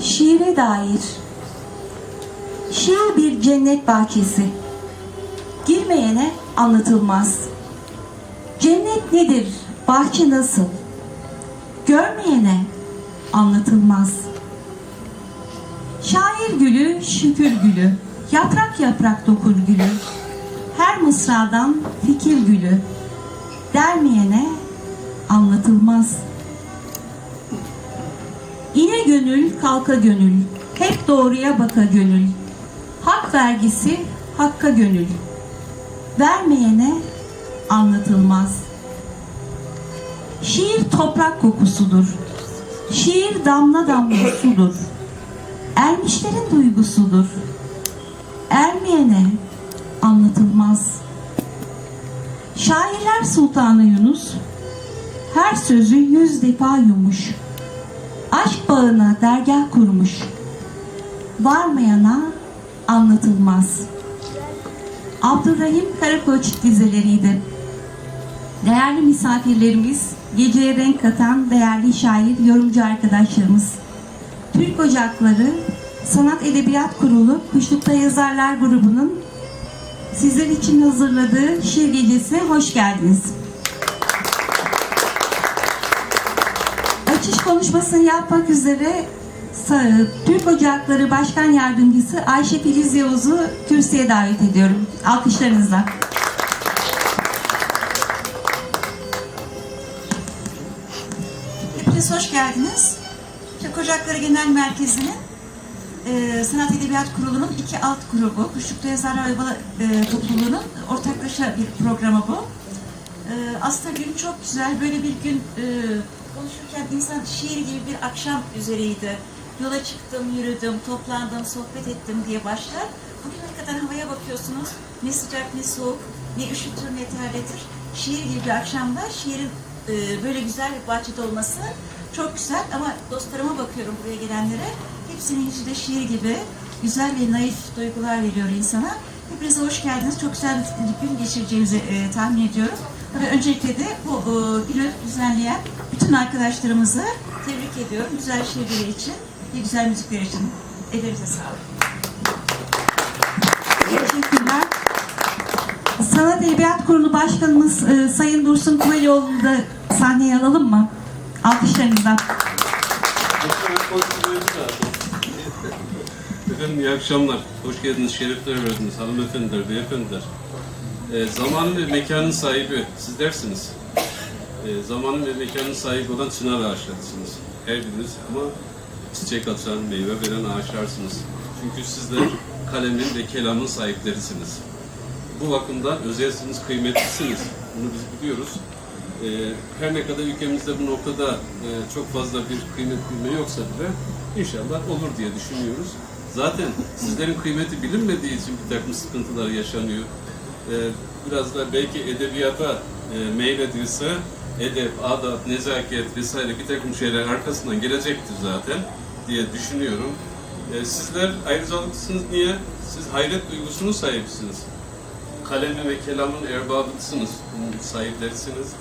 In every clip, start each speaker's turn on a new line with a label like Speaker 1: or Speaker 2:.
Speaker 1: Şiire dair. Şiir bir cennet bahçesi. Girmeyene anlatılmaz. Cennet nedir? Bahçe nasıl? Görmeyene anlatılmaz. Şair gülü, şükür gülü, yaprak yaprak dokur gülü, her mısradan fikir gülü, dermeyene anlatılmaz. İne gönül, kalka gönül, hep doğruya baka gönül, hak vergisi hakka gönül, vermeyene anlatılmaz. Şiir toprak kokusudur. Şiir damla damla sudur. Ermişlerin duygusudur. Ermeyene anlatılmaz. Şairler Sultanı Yunus her sözü yüz defa yumuş. Aşk bağına dergah kurmuş. Varmayana anlatılmaz. Abdurrahim Karakoç dizeleriydi. Değerli misafirlerimiz, geceye renk katan değerli şair, yorumcu arkadaşlarımız. Türk Ocakları Sanat Edebiyat Kurulu Kuşlukta Yazarlar grubunun sizler için hazırladığı şiir gecesine hoş geldiniz. Açış konuşmasını yapmak üzere Türk Ocakları Başkan Yardımcısı Ayşe Filiz Yavuz'u kürsüye davet ediyorum. Alkışlarınızla.
Speaker 2: Hepiniz hoş geldiniz. Türk Ocakları Genel Merkezi'nin e, Sanat Edebiyat Kurulu'nun iki alt grubu, Kuşlukta Yazarlar Ayvalı e, topluluğunun ortaklaşa bir programı bu. E, aslında gün çok güzel. Böyle bir gün e, konuşurken insan şiir gibi bir akşam üzereydi. Yola çıktım, yürüdüm, toplandım, sohbet ettim diye başlar. Bugün hakikaten havaya bakıyorsunuz. Ne sıcak ne soğuk, ne üşütür ne terletir. Şiir gibi bir akşamda şiirin e, böyle güzel bir bahçede olması çok güzel ama dostlarıma bakıyorum buraya gelenlere. Hepsinin yüzü de şiir gibi güzel ve naif duygular veriyor insana. Hepinize hoş geldiniz. Çok güzel bir gün geçireceğimizi e, tahmin ediyorum. Tabii öncelikle de bu e, günü düzenleyen bütün arkadaşlarımızı tebrik ediyorum. Güzel şiirleri için güzel müzikler için. Ellerinize sağlık.
Speaker 1: Teşekkürler. Sanat Edebiyat Kurulu Başkanımız e, Sayın Dursun Kumelioğlu'nu da sahneye alalım mı? Alkışlarınızla.
Speaker 3: Efendim iyi akşamlar. Hoş geldiniz, şerefler verdiniz. Hanımefendiler, beyefendiler. Ee, zamanın ve mekanın sahibi sizlersiniz. Ee, zamanın ve mekanın sahibi olan çınar ağaçlarısınız. Her biriniz ama çiçek açan, meyve veren ağaçlarsınız. Çünkü sizler kalemin ve kelamın sahiplerisiniz. Bu bakımdan özelsiniz, kıymetlisiniz. Bunu biz biliyoruz. Ee, her ne kadar ülkemizde bu noktada e, çok fazla bir kıymet bilme yoksa bile inşallah olur diye düşünüyoruz. Zaten sizlerin kıymeti bilinmediği için bir takım sıkıntılar yaşanıyor. Ee, biraz da belki edebiyata e, meylediyse edep, adab, nezaket vesaire bir takım şeyler arkasından gelecektir zaten diye düşünüyorum. Ee, sizler ayrıcalıklısınız niye? Siz hayret duygusunun sahipsiniz kalemi ve kelamın erbabısınız, sahiplerisiniz.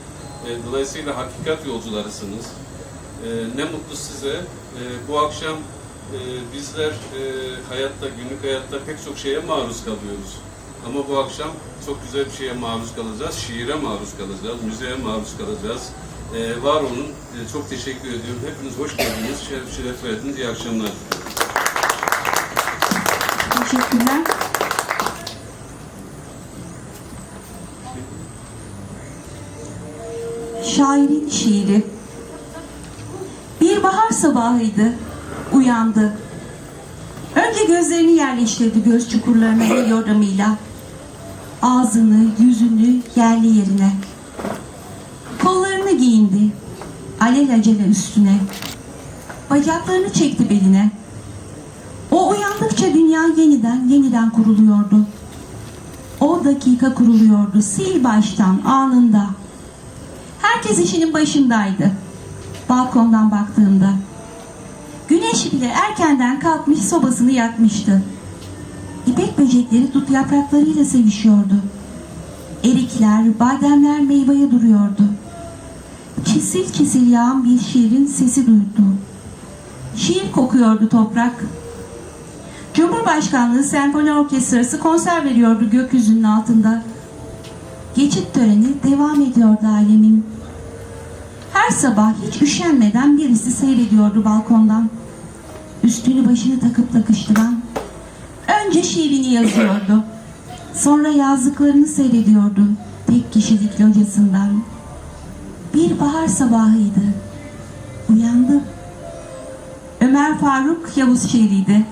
Speaker 3: E, dolayısıyla hakikat yolcularısınız. E, ne mutlu size. E, bu akşam e, bizler e, hayatta, günlük hayatta pek çok şeye maruz kalıyoruz. Ama bu akşam çok güzel bir şeye maruz kalacağız. Şiire maruz kalacağız, müziğe maruz kalacağız. E, var olun. E, çok teşekkür ediyorum. Hepiniz hoş geldiniz. Şeref, şeref verdiniz. İyi akşamlar.
Speaker 1: Teşekkürler. Şairin şiiri. Bir bahar sabahıydı. Uyandı. Önce gözlerini yerleştirdi göz çukurlarına el yordamıyla. Ağzını, yüzünü yerli yerine. Kollarını giyindi. Alelacele üstüne. Bacaklarını çekti beline. O uyandıkça dünya yeniden yeniden kuruluyordu. O dakika kuruluyordu sil baştan anında. Herkes işinin başındaydı. Balkondan baktığımda. Güneş bile erkenden kalkmış sobasını yakmıştı. Böcekleri dut yapraklarıyla sevişiyordu. Erikler, bademler meyveye duruyordu. Çisil çisil yağan bir şiirin sesi duydu. Şiir kokuyordu toprak. Cumhurbaşkanlığı Senfoni Orkestrası konser veriyordu gökyüzünün altında. Geçit töreni devam ediyordu alemin. Her sabah hiç üşenmeden birisi seyrediyordu balkondan. Üstünü başını takıp takıştıran. Önce şiirini yazıyordu. Sonra yazdıklarını seyrediyordu tek kişilik locasından. Bir bahar sabahıydı. Uyandı. Ömer Faruk Yavuz şiiriydi.